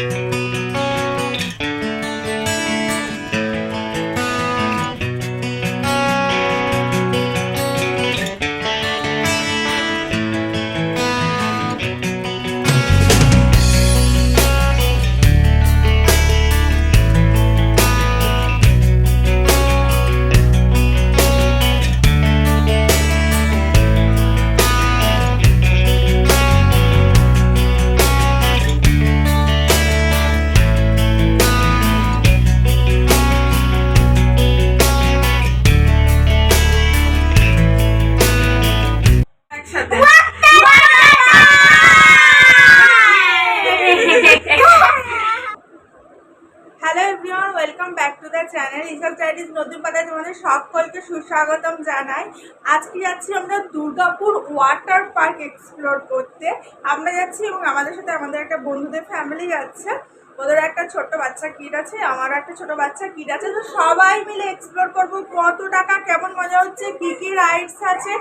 একসাথে জানাই। আজকে যাচ্ছি আমরা দুর্গাপুর ওয়াটার পার্ক এক্সপ্লোর করতে। আমরা যাচ্ছি এবং আমাদের সাথে আমাদের একটা বন্ধুদের ফ্যামিলি যাচ্ছে ওদের একটা ছোট্ট বাচ্চা কিড আছে আমারও একটা ছোট বাচ্চা কিড আছে, তো সবাই মিলে এক্সপ্লোর করব কত টাকা, কেমন মজা হচ্ছে, কী কী রাইডস আছে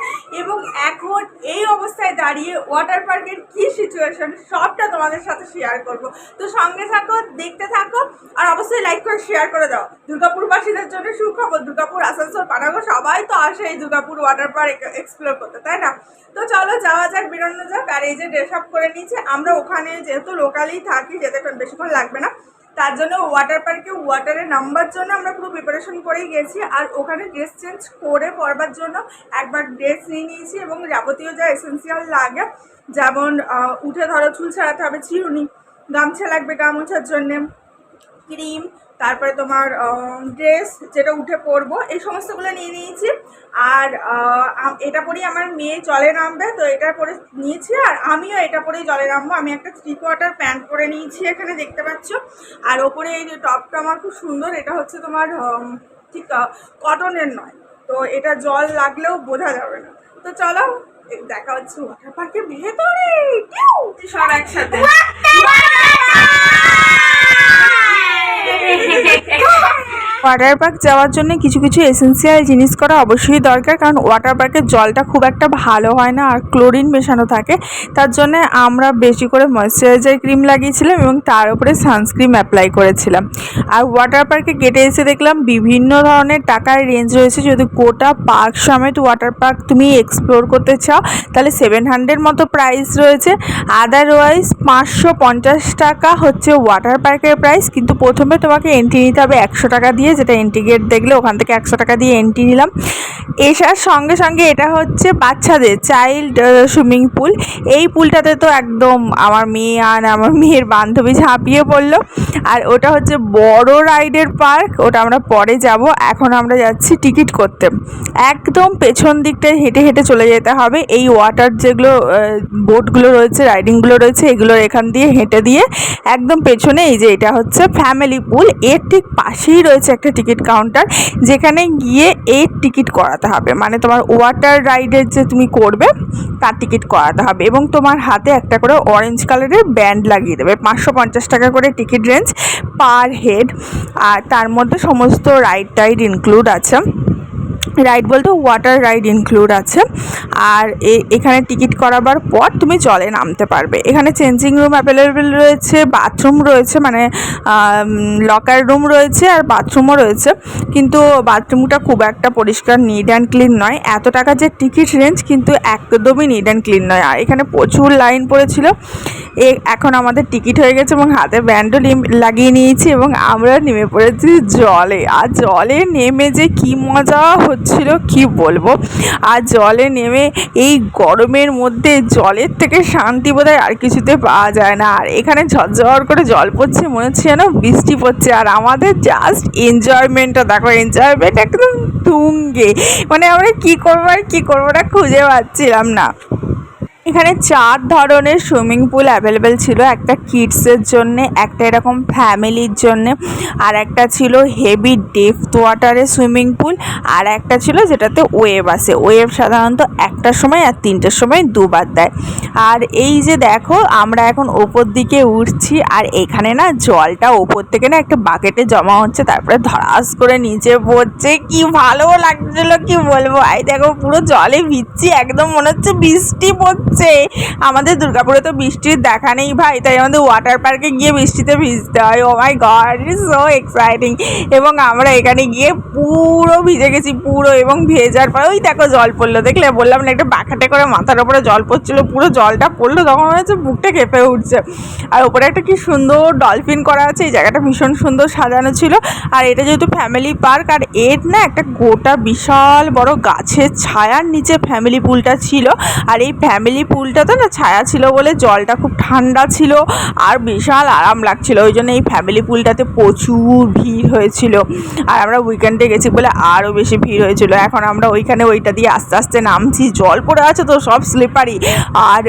এবং এখন এই অবস্থায় দাঁড়িয়ে ওয়াটার পার্কের কী সিচুয়েশন সবটা তোমাদের সাথে শেয়ার করব। তো সঙ্গে থাকো, দেখতে থাকো, আর অবশ্যই লাইক করে শেয়ার করে দাও। দুর্গাপুরবাসীদের জন্য সুখবর, দুর্গাপুর, আসানসোল, পানাগড়, সবাই তো আসে এই দুর্গাপুর ওয়াটার পার্ক এক্সপ্লোর করতে, তাই না? তো চলো যাওয়া যাক বেরোনো যাক, আর এই যে ড্রেস আপ করে নিয়েছে, আমরা ওখানে যেহেতু লোকালি থাকি, যেতে বেশিক্ষণ লাগবে না। তার জন্য ওয়াটার পার্কে ওয়াটারে নামবার জন্য আমরা পুরো প্রিপারেশন করেই গেছি। আর ওখানে ড্রেস চেঞ্জ করে পরবার জন্য একবার ড্রেস নিয়ে নিয়েছি এবং যাবতীয় যা এসেন্সিয়াল লাগে, যেমন উঠে ধরো চুল ছাড়াতে হবে, চিরুনি, গামছা লাগবে গামোছার জন্যে ক্রিম তারপরে তোমার ড্রেস যেটা উঠে পরবো, এই সমস্তগুলো নিয়ে নিয়েছি। আর এটা পরেই আমার মেয়ে জলে নামবে, তো এটা পরে নিয়েছি। আর আমিও এটা পরেই জলে নামবো। আমি একটা থ্রি কোয়ার্টার প্যান্ট পরে নিয়েছি এখানে, দেখতে পাচ্ছ। আর ওপরে এই যে টপটা আমার খুব সুন্দর, এটা হচ্ছে তোমার ঠিক কটনের নয়। তো এটা জল লাগলেও বোঝা যাবে না। তো চলো দেখা হচ্ছে ওয়াটার পার্কের ভেতরে। সব একসাথে। Cảm ơn ওয়াটার পার্ক যাওয়ার জন্য কিছু কিছু এসেন্সিয়াল জিনিস করা অবশ্যই দরকার। কারণ ওয়াটার পার্কের জলটা খুব একটা ভালো হয় না আর ক্লোরিন মেশানো থাকে। তার জন্য আমরা বেশি করে ময়শ্চারাইজার ক্রিম লাগিয়েছিলাম এবং তার উপরে সানস্ক্রিম অ্যাপ্লাই করেছিলাম। আর ওয়াটার পার্কে গেটে এসে দেখলাম বিভিন্ন ধরনের টাকার রেঞ্জ রয়েছে। যদি গোটা পার্ক সমেত ওয়াটার পার্ক তুমি এক্সপ্লোর করতে চাও, তাহলে সেভেন হান্ড্রেড মতো প্রাইস রয়েছে। আদারওয়াইজ পাঁচশো পঞ্চাশ টাকা হচ্ছে ওয়াটার পার্কের প্রাইস কিন্তু প্রথমে তোমাকে এন্ট্রি নিতে হবে একশো টাকা দিয়ে। যেটা এন্ট্রি গেট দেখলে ওখান থেকে একশো টাকা দিয়ে এন্ট্রি নিলাম। এসার সঙ্গে সঙ্গে এটা হচ্ছে বাচ্চাদের চাইল্ড সুইমিং পুল এই পুলটাতে তো একদম আমার মেয়ে আর আমার মেয়ের বান্ধবী ঝাঁপিয়ে পড়ল। আর ওটা হচ্ছে বড় রাইডের পার্ক, ওটা আমরা পরে যাব। এখন আমরা যাচ্ছি টিকিট করতে। একদম পেছন দিকটায় হেঁটে হেঁটে চলে যেতে হবে। এই ওয়াটার যেগুলো বোটগুলো রয়েছে রাইডিংগুলো রয়েছে, এগুলোর এখান দিয়ে হেঁটে দিয়ে একদম পেছনে এই যে এটা হচ্ছে ফ্যামিলি পুল এর ঠিক পাশেই রয়েছে একটা টিকিট কাউন্টার যেখানে গিয়ে এই টিকিট করাতে হবে। মানে তোমার ওয়াটার রাইডের যে তুমি করবে, তার টিকিট করাতে হবে এবং তোমার হাতে একটা করে অরেঞ্জ কালারের ব্যান্ড লাগিয়ে দেবে। পাঁচশো পঞ্চাশ টাকা করে টিকিট রেঞ্জ পার হেড আর তার মধ্যে সমস্ত রাইড টাইড ইনক্লুড আছে। রাইড বলতে ওয়াটার রাইড ইনক্লুড আছে। আর এখানে টিকিট করাবার পর তুমি জলে নামতে পারবে। এখানে চেঞ্জিং রুম অ্যাভেলেবেল রয়েছে বাথরুম রয়েছে মানে লকার রুম রয়েছে আর বাথরুমও রয়েছে। কিন্তু বাথরুমটা খুব একটা পরিষ্কার নিট অ্যান্ড ক্লিন নয়। এত টাকা যে টিকিট রেঞ্জ কিন্তু একদমই নিট অ্যান্ড ক্লিন নয়। আর এখানে প্রচুর লাইন পড়েছিল। এখন আমাদের টিকিট হয়ে গেছে এবং হাতে ব্যান্ডও লাগিয়ে নিয়েছি এবং আমরা নেমে পড়েছি জলে। আর জলে নেমে যে কি মজা হচ্ছিল কি বলব? আর জলে নেমে এই গরমের মধ্যে জলের থেকে শান্তি বোধ আর কিছুতে পাওয়া যায় না। আর এখানে ঝরঝর করে জল পড়ছে, মনে হচ্ছে যেন বৃষ্টি পড়ছে। আর আমাদের জাস্ট এনজয়মেন্টটা দেখো এনজয়মেন্ট একদম তুঙ্গে। মানে আমরা কি করব আর কী করব না খুঁজে পাচ্ছিলাম না। এখানে চার ধরনের সুইমিং পুল অ্যাভেলেবেল ছিল। একটা কিডসের জন্যে, একটা এরকম ফ্যামিলির জন্যে, আর একটা ছিল হেভি ডেপথ ওয়াটারের সুইমিং পুল আর একটা ছিল যেটাতে ওয়েভ আসে। ওয়েভ সাধারণত একটার সময় আর তিনটের সময় দুবার দেয়। আর এই যে দেখো, আমরা এখন ওপর দিকে উঠছি, আর এখানে না জলটা ওপর থেকে না একটা বাকেটে জমা হচ্ছে, তারপরে ধরাস করে নিচে পড়ছে। কি ভালো লাগছিল, কি বলব? এই দেখো পুরো জলে ভিজছি, একদম মনে হচ্ছে বৃষ্টি পড়ছে। হচ্ছে আমাদের দুর্গাপুরে তো বৃষ্টির দেখা নেই ভাই, তাই আমাদের ওয়াটার পার্কে গিয়ে বৃষ্টিতে ভিজতে হয়। ও my God is so exciting এবং আমরা এখানে গিয়ে পুরো ভিজে গেছি, পুরো এবং ভেজার পরে, ওই দেখো জল পড়ল। দেখলে বললাম না, একটা বাঁকাটে করে মাথার ওপরে জল পড়ছিল, পুরো জলটা পড়ল, তখন মনে হচ্ছে বুকটা কেঁপে উঠছে। আর ওপরে একটা কি সুন্দর ডলফিন করা আছে, এই জায়গাটা ভীষণ সুন্দর সাজানো ছিল। আর এটা যেহেতু ফ্যামিলি পার্ক আর এর না একটা গোটা বিশাল বড় গাছের ছায়ার নিচে ফ্যামিলি পুলটা ছিল। আর এই ফ্যামিলি পুলটাতে না ছায়া ছিল বলে জলটা খুব ঠান্ডা ছিল আর বিশাল আরাম লাগছিল। ওই জন্য এই ফ্যামিলি পুলটাতে প্রচুর ভিড় হয়েছিল। আর আমরা উইকেন্ডে গেছি বলে আরও বেশি ভিড় হয়েছিল। এখন আমরা ওইখানে ওইটা দিয়ে আস্তে আস্তে নামছি। জল পড়ে আছে তো সব স্লিপারি আর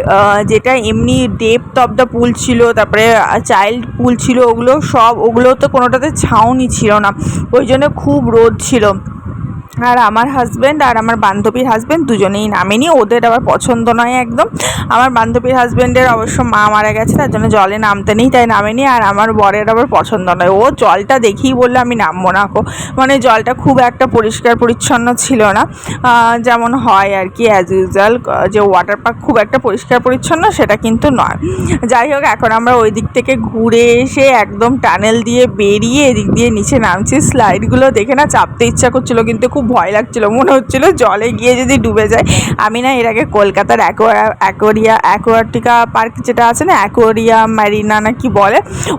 যেটা এমনি ডেপথ অফ দ্য পুল ছিল, তারপরে চাইল্ড পুল ছিল, ওগুলো সব, ওগুলো তো কোনোটাতে ছাউনি ছিল না। ওই জন্য খুব রোদ ছিল। আর আমার হাজব্যান্ড আর আমার বান্ধবীর হাজব্যান্ড দুজনেই নামেনি। ওদের আবার পছন্দ নয় একদম। আমার বান্ধবীর হাজব্যান্ডের অবশ্য মা মারা গেছে, তার জন্য জলে নামতে নেই, তাই নামেনি। আর আমার বরের আবার পছন্দ নয়। ও জলটা দেখেই বললে, আমি নামবো না কো মানে জলটা খুব একটা পরিষ্কার পরিচ্ছন্ন ছিল না। যেমন হয় আর কি অ্যাজ ইউজুয়াল যে ওয়াটার পার্ক খুব একটা পরিষ্কার পরিচ্ছন্ন সেটা কিন্তু নয়। যাই হোক, এখন আমরা ওই দিক থেকে ঘুরে এসে একদম টানেল দিয়ে বেরিয়ে এদিক দিয়ে নিচে নামছি। স্লাইডগুলো দেখে না চাপতে ইচ্ছা করছিল, কিন্তু খুব ভয় লাগছিল, মনে হচ্ছিল জলে গিয়ে যদি ডুবে যায়। আমি না এর আগে কলকাতার অ্যাকোয়া অ্যাকোরিয়া অ্যাকোয়াটিকা পার্ক যেটা আছে না অ্যাকোরিয়া ম্যারিনা না কি বলে,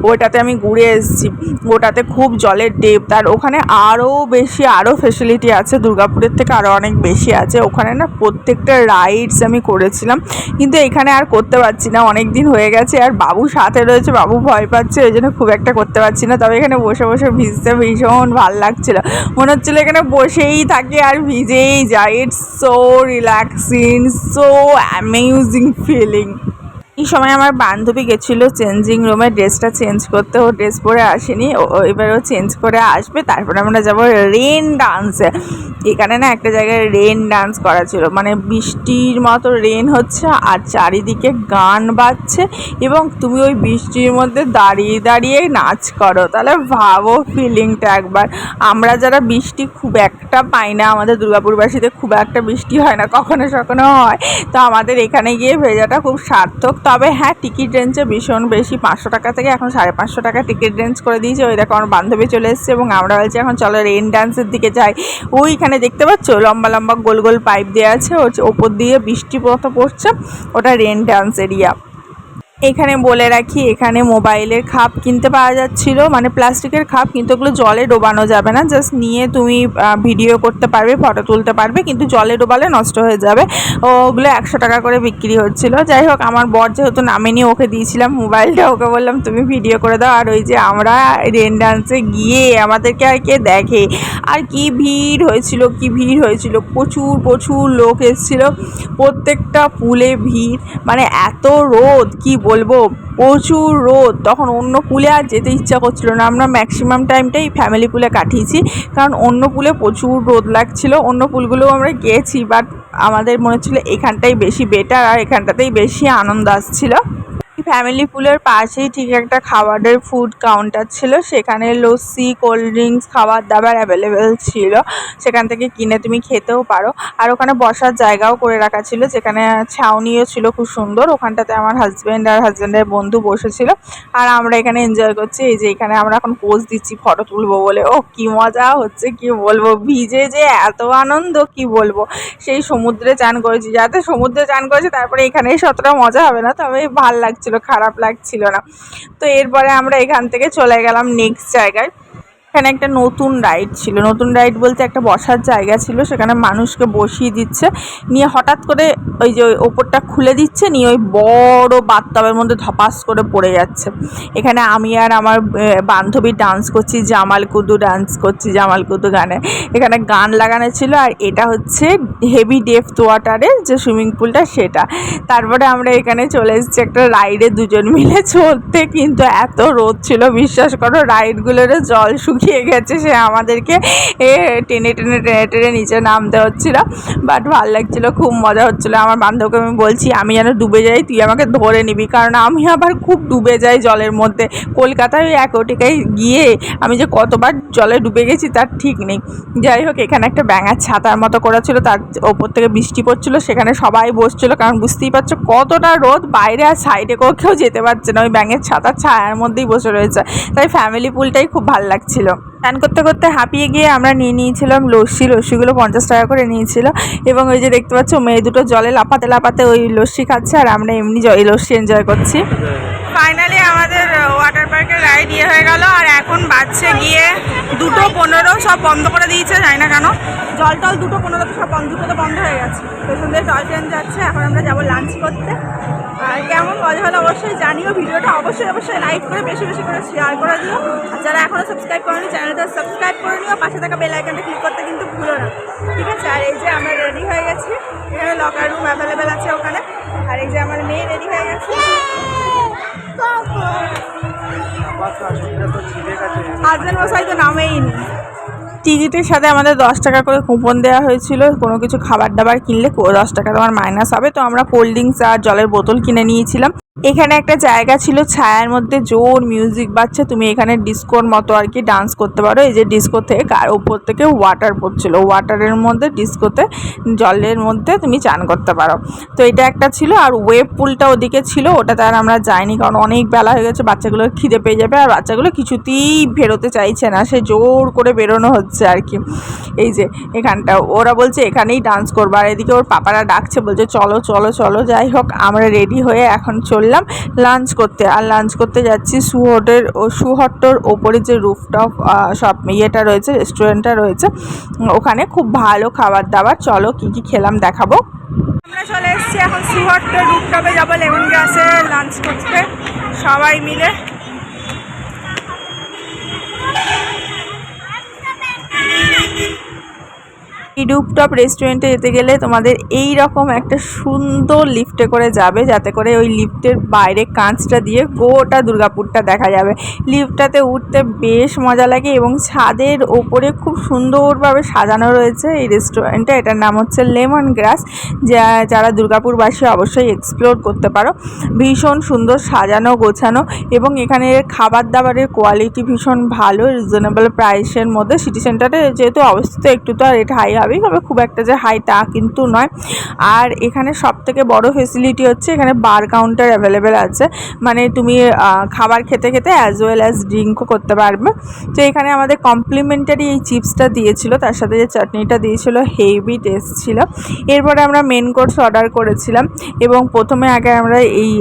ওটাতে আমি ঘুরে এসেছি। ওটাতে খুব জলের ডেপ আর ওখানে আরও বেশি আরও ফেসিলিটি আছে, দুর্গাপুরের থেকে আরও অনেক বেশি আছে। ওখানে না প্রত্যেকটা রাইডস আমি করেছিলাম, কিন্তু এখানে আর করতে পারছি না। অনেক দিন হয়ে গেছে, আর বাবু সাথে রয়েছে, বাবু ভয় পাচ্ছে, ওই জন্য খুব একটা করতে পারছি না। তবে এখানে বসে বসে ভিজতে ভীষণ ভালো লাগছিল। মনে হচ্ছিল এখানে বসেই থাকি আর ভিজেই যায়। It's so relaxing so amazing feeling এই সময় আমার বান্ধবী গেছিল চেঞ্জিং রুমে ড্রেসটা চেঞ্জ করতে। ও ড্রেস পরে আসেনি। ও এবারে ও চেঞ্জ করে আসবে। তারপরে আমরা যাব রেন ডান্সে এখানে না একটা জায়গায় রেন ডান্স করা ছিল। মানে বৃষ্টির মতো রেন হচ্ছে আর চারিদিকে গান বাজছে এবং তুমি ওই বৃষ্টির মধ্যে দাঁড়িয়ে দাঁড়িয়ে নাচ করো। তাহলে ভাবো ফিলিংটা একবার। আমরা যারা বৃষ্টি খুব একটা পাই না, আমাদের দুর্গাপুরবাসীতে খুব একটা বৃষ্টি হয় না কখনো কখনো হয়। তো আমাদের এখানে গিয়ে ভেজাটা খুব সার্থক। তবে হ্যাঁ টিকিট রেঞ্জে ভীষণ বেশি পাঁচশো টাকা থেকে এখন সাড়ে পাঁচশো টাকা টিকিট রেঞ্জ করে দিয়েছে। ওই দেখো, আমার বান্ধবী চলে এসছে এবং আমরা বলছি, এখন চলো রেন ডান্সের দিকে যাই। ওইখানে দেখতে পাচ্ছ, লম্বা লম্বা গোল গোল পাইপ দেওয়া আছে। ওর ওপর দিয়ে বৃষ্টি পথ পড়ছে। ওটা রেন ডান্স এরিয়া এখানে বলে রাখি, এখানে মোবাইলের খাপ কিনতে পাওয়া যাচ্ছিল। মানে প্লাস্টিকের খাপ, কিন্তু ওগুলো জলে ডোবানো যাবে না। জাস্ট নিয়ে তুমি ভিডিও করতে পারবে, ফটো তুলতে পারবে, কিন্তু জলে ডোবালে নষ্ট হয়ে যাবে। ওগুলো একশো টাকা করে বিক্রি হচ্ছিল। যাই হোক, আমার বর যেহেতু নামেনি, ওকে দিয়েছিলাম মোবাইলটা। ওকে বললাম, তুমি ভিডিও করে দাও। আর ওই যে আমরা রেন ডান্সে গিয়ে আমাদেরকে আর কে দেখে? আর কি ভিড় হয়েছিল, কি ভিড় হয়েছিল? প্রচুর প্রচুর লোক এসেছিল। প্রত্যেকটা পুলে ভিড়। মানে এত রোদ, কি বলব, প্রচুর রোদ। তখন অন্য পুলে আর যেতে ইচ্ছা করছিল না। আমরা ম্যাক্সিমাম টাইমটাই ফ্যামিলি পুলে কাটিয়েছি। কারণ অন্য পুলে প্রচুর রোদ লাগছিল। অন্য পুলগুলোও আমরা গিয়েছি বাট আমাদের মনে হচ্ছিল এখানটাই বেশি বেটার আর এখানটাতেই বেশি আনন্দ আসছিল। ফ্যামিলি পুলের পাশেই ঠিক একটা খাবারের ফুড কাউন্টার ছিল। সেখানে লস্যি কোল্ড ড্রিঙ্কস খাবার দাবার অ্যাভেলেবেল ছিল। সেখান থেকে কিনে তুমি খেতেও পারো। আর ওখানে বসার জায়গাও করে রাখা ছিল, যেখানে ছাউনিও ছিল খুব সুন্দর। ওখানটাতে আমার হাজব্যান্ড আর হাজব্যান্ডের বন্ধু বসেছিল। আর আমরা এখানে এনজয় করছি, এই যে এখানে আমরা এখন পোজ দিচ্ছি ফটো তুলবো বলে। ও কি মজা হচ্ছে, কি বলব? ভিজে যে এত আনন্দ, কি বলব? সেই সমুদ্রে চান করেছি। যাতে সমুদ্রে চান করেছি, তারপরে এখানে এসে অতটা মজা হবে না তবে ভালো লাগছিল। খারাপ লাগছিল না। তো এরপরে আমরা এখান থেকে চলে গেলাম নেক্সট জায়গায়। এখানে একটা নতুন রাইড ছিল। নতুন রাইড বলতে একটা বসার জায়গা ছিল, সেখানে মানুষকে বসিয়ে দিচ্ছে। নিয়ে হঠাৎ করে ওই যে ওই ওপরটা খুলে দিচ্ছে, নিয়ে ওই বড় বাথটবের মধ্যে ধপাস করে পড়ে যাচ্ছে। এখানে আমি আর আমার বান্ধবী ডান্স করছি, জামাল কুদু ডান্স করছি, জামাল কুদু গানে। এখানে গান লাগানো ছিল আর এটা হচ্ছে হেভি ডেপথ ওয়াটারের যে সুইমিং পুলটা সেটা। তারপরে আমরা এখানে চলে এসেছি একটা রাইডে দুজন মিলে চলতে, কিন্তু এত রোদ ছিল, বিশ্বাস করো রাইডগুলোরও জল শুকিয়ে শুকিয়ে গেছে, সে আমাদেরকে এ টেনে টেনে টেনে টেনে নিচে নামতে হচ্ছিল। বাট ভালো লাগছিল, খুব মজা হচ্ছিল। আমার বান্ধবকে আমি বলছি, আমি যেন ডুবে যাই, তুই আমাকে ধরে নিবি। কারণ আমি আবার খুব ডুবে যাই জলের মধ্যে। কলকাতায় ওই একটিকায় গিয়ে আমি যে কতবার জলে ডুবে গেছি, তার ঠিক নেই। যাই হোক, এখানে একটা ব্যাঙার ছাতার মতো করা ছিল, তার ওপর থেকে বৃষ্টি পড়ছিল, সেখানে সবাই বসছিল, কারণ বুঝতেই পারছ কতটা রোদ। বাইরে আর সাইডে কেউ কেউ যেতে পারছে না, ওই ব্যাঙের ছাতার ছায়ার মধ্যেই বসে রয়েছে। তাই ফ্যামিলি পুলটাই খুব ভালো লাগছিল। স্নান করতে করতে হাঁপিয়ে গিয়ে আমরা নিয়ে নিয়েছিলাম লস্যি। লস্যিগুলো পঞ্চাশ টাকা করে নিয়েছিল। এবং ওই যে দেখতে পাচ্ছ, মেয়ে দুটো জলে লাফাতে লাফাতে ওই লস্যি খাচ্ছে আর আমরা এমনি এই লস্যি এনজয় করছি। ফাইনালি আমাদের ওয়াটার পার্কের রাইড ইয়ে হয়ে গেল আর এখন বাচ্চা গিয়ে দুটো পনেরো, সব বন্ধ করে দিয়েছে, জানি না কেন। জল টল দুটো পনেরো, সব বন্ধ, দুটো তো বন্ধ হয়ে গেছে। পেছন দিয়ে টয় ট্রেন যাচ্ছে, এখন আমরা যাব লাঞ্চ করতে। কেমন মজা হলো অবশ্যই জানিও ভিডিওটা অবশ্যই অবশ্যই লাইক করে বেশি বেশি করে শেয়ার করে দিও। আর যারা এখনও সাবস্ক্রাইব করেনি চ্যানেলটা সাবস্ক্রাইব করে নিও পাশে থাকা বেল আইকনটা ক্লিক করতে কিন্তু ভুলো না। ঠিক আছে? আর এই যে আমরা রেডি হয়ে গেছি। এখানে লকার রুম অ্যাভেলেবেল আছে ওখানে। আর এই যে আমার মেয়ে রেডি হয়ে গেছে। হাজবেন্ড মশাই তো নামেই নি। টিকিটের সাথে আমাদের দশ টাকা করে কুপন দেওয়া হয়েছিল, কোনো কিছু খাবার দাবার কিনলে দশ টাকা তোমার মাইনাস হবে। তো আমরা কোল্ড ড্রিঙ্কস আর জলের বোতল কিনে নিয়েছিলাম। এখানে একটা জায়গা ছিল ছায়ার মধ্যে জোর মিউজিক বাজছে, তুমি এখানে ডিস্কোর মতো আর কি ডান্স করতে পারো। এই যে ডিস্কো থেকে আর উপর থেকে ওয়াটার পড়ছিল। ওয়াটারের মধ্যে ডিস্কোতে জলের মধ্যে তুমি চান করতে পারো। তো এটা একটা ছিল আর ওয়েব পুলটা ওদিকে ছিল, ওটাতে আর আমরা যাইনি কারণ অনেক বেলা হয়ে গেছে, বাচ্চাগুলো খিদে পেয়ে যাবে আর বাচ্চাগুলো কিছুতেই বেরোতে চাইছে না। সে জোর করে বেরোনো হচ্ছে আর কি। এই যে এখানটা, ওরা বলছে এখানেই ডান্স করব। আর এদিকে ওর পাপারা ডাকছে, বলছে, চলো চলো চলো, যাই হোক, আমরা রেডি হয়ে এখন চললাম লাঞ্চ করতে, আর লাঞ্চ করতে যাচ্ছি সুহটের, ও সুহট্টর ওপরে যে রুফটপ সব ইয়েটা রয়েছে, রেস্টুরেন্টটা রয়েছে, ওখানে খুব ভালো খাবার দাবার চলো কি কি খেলাম দেখাবো। আমরা চলে এসেছি এখন সুহট্টর রুফটপে যাব লেমন গ্যাসে লাঞ্চ করতে। সবাই মিলে এই রুপটপ রেস্টুরেন্টে যেতে গেলে তোমাদের এই রকম একটা সুন্দর লিফটে করে যাবে, যাতে করে ওই লিফটের বাইরে কাঁচটা দিয়ে গোটা দুর্গাপুরটা দেখা যাবে। লিফটটাতে উঠতে বেশ মজা লাগে এবং ছাদের ওপরে খুব সুন্দরভাবে সাজানো রয়েছে এই রেস্টুরেন্টটা এটার নাম হচ্ছে লেমন গ্রাস, যা, যারা দুর্গাপুরবাসী অবশ্যই এক্সপ্লোর করতে পারো। ভীষণ সুন্দর সাজানো, গোছানো এবং এখানে খাবার দাবারের কোয়ালিটি ভীষণ ভালো রিজনেবল প্রাইসের মধ্যে। সিটি সেন্টারে যেহেতু অবস্থিত, একটু তো আর এটা হাই হবেই তবে খুব একটা যে হাই তা কিন্তু নয়। আর এখানে সব থেকে বড় ফেসিলিটি হচ্ছে এখানে বার কাউন্টার অ্যাভেলেবেল আছে। মানে তুমি খাবার খেতে খেতে অ্যাজ ওয়েল অ্যাজ ড্রিঙ্কও করতে পারবে। তো এখানে আমাদের কমপ্লিমেন্টারি এই চিপসটা দিয়েছিল, তার সাথে যে চাটনিটা দিয়েছিল হেভি টেস্ট ছিল। এরপরে আমরা মেন কোর্স অর্ডার করেছিলাম এবং প্রথমে আগে আমরা এই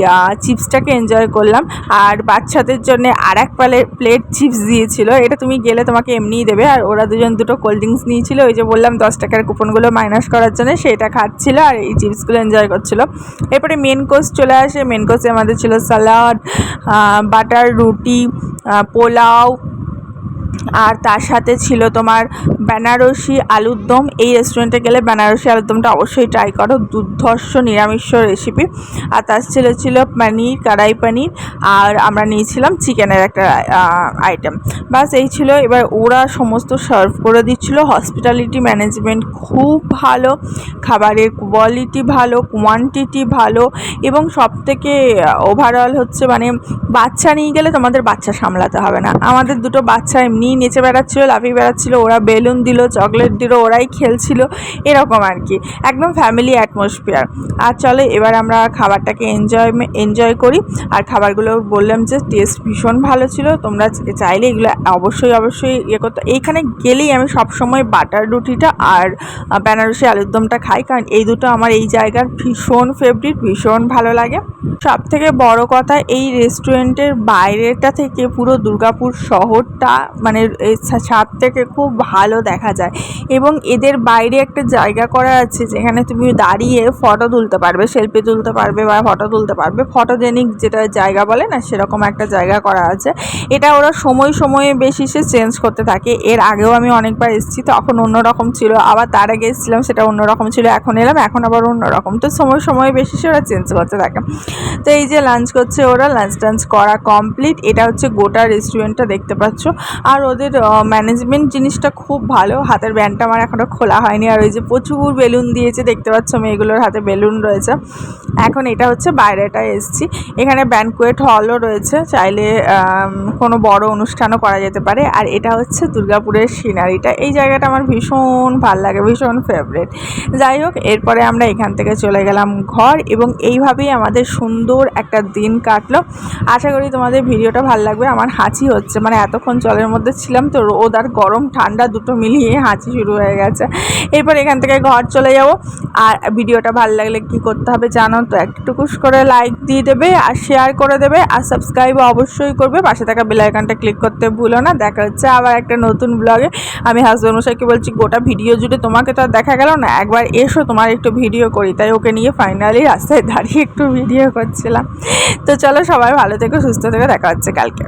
চিপসটাকে এনজয় করলাম। আর বাচ্চাদের জন্য আর এক প্লেট চিপস দিয়েছিল। এটা তুমি গেলে তোমাকে এমনিই দেবে। আর ওরা দুজন দুটো কোল্ড ড্রিঙ্কস নিয়েছিল। ওই যে বললাম দশ টাকার কুপনগুলো মাইনাস করার জন্য সেটা খাচ্ছিল আর এই চিপসগুলো এনজয় করছিল। এরপরে মেন কোর্স চলে আসে। মেন কোর্সে আমাদের ছিল স্যালাড বাটার রুটি পোলাও আর তার সাথে ছিল তোমার বেনারসি আলুর দম এই রেস্টুরেন্টে গেলে বেনারসি আলুর দমটা অবশ্যই ট্রাই করো। দুর্ধর্ষ নিরামিষ রেসিপি আর তার ছিল ছিল পনির, কড়াই পনির। আর আমরা নিয়েছিলাম চিকেনের একটা আইটেম বাস এই ছিল। এবার ওরা সমস্ত সার্ভ করে দিচ্ছিল। হসপিটালিটি ম্যানেজমেন্ট খুব ভালো। খাবারের কোয়ালিটি ভালো কোয়ান্টিটি ভালো। এবং সব থেকে ওভারঅল হচ্ছে মানে বাচ্চা নিয়ে গেলে তোমাদের বাচ্চা সামলাতে হবে না। আমাদের দুটো বাচ্চা এমনিই নেচে বেড়াচ্ছিলো, লাফিয়ে বেড়াচ্ছিলো, ওরা বেলুন দিল, চকলেট দিল, ওরাই খেলছিল, এরকম আর কি। একদম ফ্যামিলি অ্যাটমসফিয়ার আর চলে, এবার আমরা খাবারটাকে এনজয় এনজয় করি। আর খাবারগুলো বললাম যে টেস্ট ভীষণ ভালো ছিল। তোমরা চাইলে এগুলো অবশ্যই অবশ্যই ইয়ে করতে, এইখানে গেলেই আমি সবসময় বাটার রুটিটা আর বেনারসি আলুর দমটা খাই। কারণ এই দুটো আমার এই জায়গার ভীষণ ফেভারিট ভীষণ ভালো লাগে। সব থেকে বড় কথা, এই রেস্টুরেন্টের বাইরেটা থেকে পুরো দুর্গাপুর শহরটা মানে ছাদ থেকে খুব ভালো দেখা যায়। এবং এদের বাইরে একটা জায়গা করা আছে যেখানে তুমি দাঁড়িয়ে ফটো তুলতে পারবে সেলফি তুলতে পারবে বা ফটো তুলতে পারবে। ফটোজেনিক যেটা জায়গা বলে না সেরকম একটা জায়গা করা আছে। এটা ওরা সময় সময়ে বেশি সে চেঞ্জ করতে থাকে। এর আগেও আমি অনেকবার এসেছি, তখন অন্যরকম ছিল। আবার তার আগে এসেছিলাম, সেটা অন্যরকম ছিল। এখন এলাম, এখন আবার অন্যরকম। তো সময় সময়ে বেশি সে ওরা চেঞ্জ করতে থাকে। তো এই যে লাঞ্চ করছে ওরা লাঞ্চ টাঞ্চ করা কমপ্লিট এটা হচ্ছে গোটা রেস্টুরেন্টটা দেখতে পাচ্ছ। আর আর ওদের ম্যানেজমেন্ট জিনিসটা খুব ভালো। হাতের ব্যান্ডটা আমার এখনও খোলা হয়নি। আর ওই যে প্রচুর বেলুন দিয়েছে, দেখতে পাচ্ছ মেয়েগুলোর হাতে বেলুন রয়েছে। এখন এটা হচ্ছে বাইরেটা এসছি। এখানে ব্যানকুয়েট হলও রয়েছে। চাইলে কোনো বড় অনুষ্ঠানও করা যেতে পারে। আর এটা হচ্ছে দুর্গাপুরের সিনারিটা। এই জায়গাটা আমার ভীষণ ভালো লাগে, ভীষণ ফেভারেট যাই হোক, এরপরে আমরা এখান থেকে চলে গেলাম ঘর এবং এইভাবেই আমাদের সুন্দর একটা দিন কাটলো। আশা করি তোমাদের ভিডিওটা ভালো লাগবে। আমার হাঁচি হচ্ছে। মানে এতক্ষণ জলের মধ্যে ছিলাম তো রোদ আর গরম, ঠান্ডা দুটো মিলিয়ে হাঁচি শুরু হয়ে গেছে। এরপর এখান থেকে ঘর চলে যাব। আর ভিডিওটা ভালো লাগলে কি করতে হবে জানো তো একটুকুস করে লাইক দিয়ে দেবে আর শেয়ার করে দেবে আর সাবস্ক্রাইব অবশ্যই করবে। পাশে থাকা বেল আইকনটা ক্লিক করতে ভুলো না। দেখা হচ্ছে আবার একটা নতুন ব্লগে আমি হাজব্যান্ড মশাইকে বলছি, গোটা ভিডিও জুড়ে তোমাকে তো আর দেখা গেল না। একবার এসো, তোমার একটু ভিডিও করি। তাই ওকে নিয়ে ফাইনালি রাস্তায় দাঁড়িয়ে একটু ভিডিও করছিলাম। তো চলো সবাই ভালো থেকো, সুস্থ থেকে। দেখা হচ্ছে কালকে।